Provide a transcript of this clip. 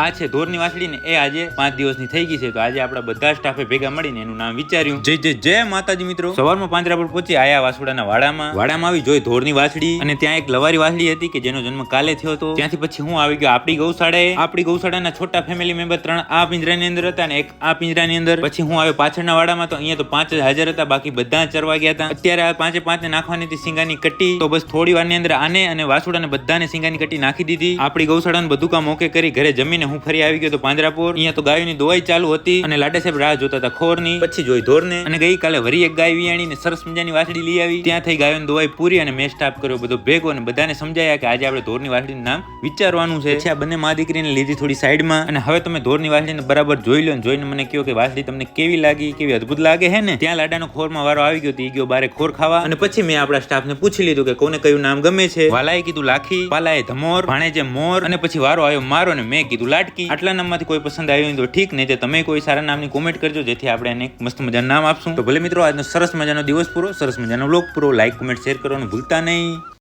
આ છે ધોરની વાસળી ને એ આજે પાંચ દિવસની થઈ ગઈ છે. તો આજે આપણા બધા સ્ટાફે ભેગા મળીને એનું નામ વિચાર્યું. જય જય જય માતાજી મિત્રો. સવારમાં પાંજરા પર પહોંચી આયા વાસુડાના વાડામાં. વાડામાં આવી જોઈ ધોરની વાસળી અને ત્યાં એક લવારી વાસળી હતી કે જેનો જન્મ કાલે થયો હતો. ત્યાંથી પછી હું આવી ગયો આપણી ગૌશાળાએ આપણી ગૌશાળાના છોટા ફેમિલી મેમ્બર ત્રણ આ પિંજરાની અંદર હતા અને એક આ પિંજરાની અંદર. પછી હું આવ્યો પાછળના વાડામાં તો અહીંયા તો પાંચ જ હાજર હતા બાકી બધા ચરવા ગયા હતા. અત્યારે આ પાંચે પાંચ ને નાખવાની હતી સિંગાની કટ્ટી. તો બસ થોડી વારની અંદર આને અને વાસુડાને બધાને સિંગાની કટ્ટી નાખી દીધી. આપણી ગૌશાળાનું બધું કામ ઓકે કરી ઘરે જમીને હું ફરી આવી ગયો તો પાંજરાપુર અહીંયા તો ગાયોની દવાઈ ચાલુ હતી અને લાડે સાહેબ રાહ જોતા હતા ખોરની. પછી જોઈ ધોરને. અને ગઈકાલે વરી એક ગાય વિયાણીને સરસ મજાની વાસળી લઈ આવી. ત્યાં થઈ ગાયોની દવાઈ પૂરી અને મેં સ્ટાફ કર્યો બધો ભેગો અને બધાને સમજાયા કે આજે આપણે ધોરની વાસળીનું નામ વિચારવાનું છે. પછી આ બંને મા દીકરીને લીધી થોડી સાઈડમાં. અને હવે તમે ધોરની વાસળીને બરાબર જોઈ લો જોઈને મને કહ્યું કે વાસળી તમને કેવી લાગી, કેવી અદભુત લાગે હે ને? ત્યાં લાડાનો ખોરમાં વારો આવી ગયો ગયો બારે ખોર ખાવા. અને પછી મેં આપણા સ્ટાફને પૂછી લીધું કે કોને કયું નામ ગમે છે. વાલાએ કીધું લાખી, પાલાએ ધમોર, ભાણેજે મોર. અને પછી વારો આવ્યો મારો અને મેં કીધું લાટકી આટલા નામમાંથી કોઈ પસંદ આવ્યું તો ઠીક, નહીં તો તમે કોઈ સારા નામની કોમેન્ટ કરજો, જેથી આપણે એને મસ્ત મજાનું નામ આપશું. તો ભલે મિત્રો, આજનો સરસ મજાનો દિવસ પૂરો, સરસ મજાનો બ્લોગ પૂરો લાઈક કોમેન્ટ શેર કરવાનું ભૂલતા નહીં.